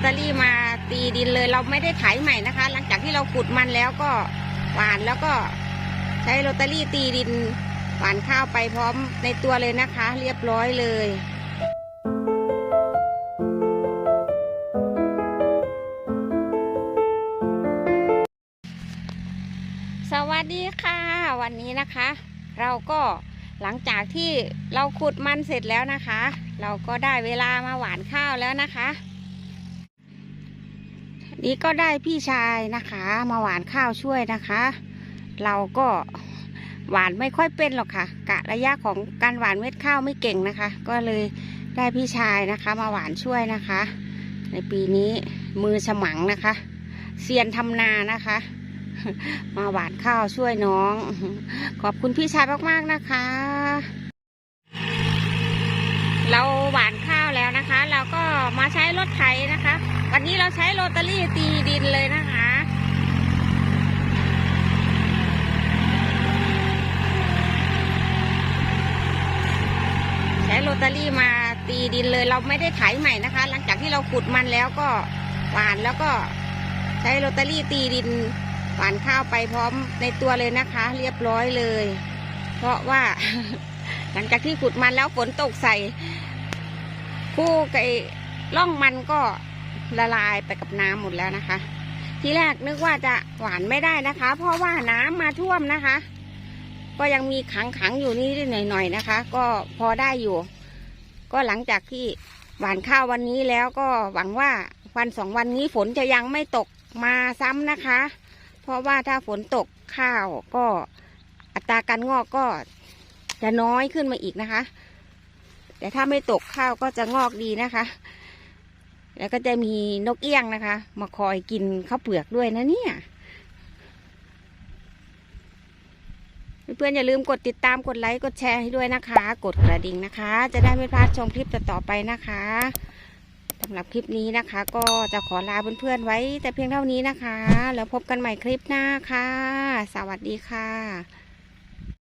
ตเตอรี่มาตีดินเลย เราไม่ได้ไถใหม่นะคะ หลังจากที่เราขุดมันแล้วก็หวานแล้วก็ใช้โรตารี่ตีดิน หวานข้าวไปพร้อมในตัวเลยนะคะ เรียบร้อยเลยสวัสดีค่ะ วันนี้นะคะ เราก็หลังจากที่เราขุดมันเสร็จแล้วนะคะ เราก็ได้เวลามาหวานข้าวแล้วนะคะ นี่ก็ได้พี่ชายนะคะ มาหวานข้าวช่วยนะคะ เราก็หวานไม่ค่อยเป็นหรอกค่ะ กะระยะของการหวานเม็ดข้าวไม่เก่งนะคะ ก็เลยได้พี่ชายนะคะ มาหวานช่วยนะคะ ในปีนี้มือฉมังนะคะเซียนทำนานะคะ มาหวานข้าวช่วยน้อง ขอบคุณพี่ชายมากๆนะคะ เราหวานข้าว โรตารี่ตีดินเลยนะคะใช้โรตารี่มาตีดินเลยเราไม่ได้ไถใหม่นะคะ หลังจากที่เราขุดมันแล้วก็หวานแล้วก็ใช้โรตารี่ตีดินหวานข้าวไปพร้อมในตัวเลยนะคะ เรียบร้อยเลย เพราะว่า หลังจากที่ขุดมันแล้วฝนตกใส่ คู่ไก่ล่องมันก็ ละลายไปกับน้ำหมดแล้วนะคะ ทีแรกนึกว่าจะหวานไม่ได้นะคะ เพราะว่าน้ำมาท่วมนะคะ ก็ยังมีขังขังๆอยู่นิดๆหน่อยๆนะคะ ก็พอได้อยู่ ก็หลังจากที่หวานข้าววันนี้แล้วก็หวังว่าวันสองวันนี้ฝนจะยังไม่ตกมาซ้ำนะคะ เพราะว่าถ้าฝนตกข้าวก็อัตราการงอกก็จะน้อยขึ้นมาอีกนะคะ แต่ถ้าไม่ตกข้าวก็จะงอกดีนะคะ แล้วก็จะมีนกเอี้ยงนะคะ มาคอยกินข้าวเปลือกด้วยนะเนี่ย เพื่อนๆอย่าลืมกดติดตามกดไลค์กดแชร์ให้ด้วยนะคะ กดกระดิ่งนะคะ จะได้ไม่พลาดชมคลิปต่อๆไปนะคะสำหรับคลิปนี้นะคะ ก็จะขอลาเพื่อนๆไว้แต่เพียงเท่านี้นะคะ แล้วพบกันใหม่คลิปหน้าค่ะ สวัสดีค่ะ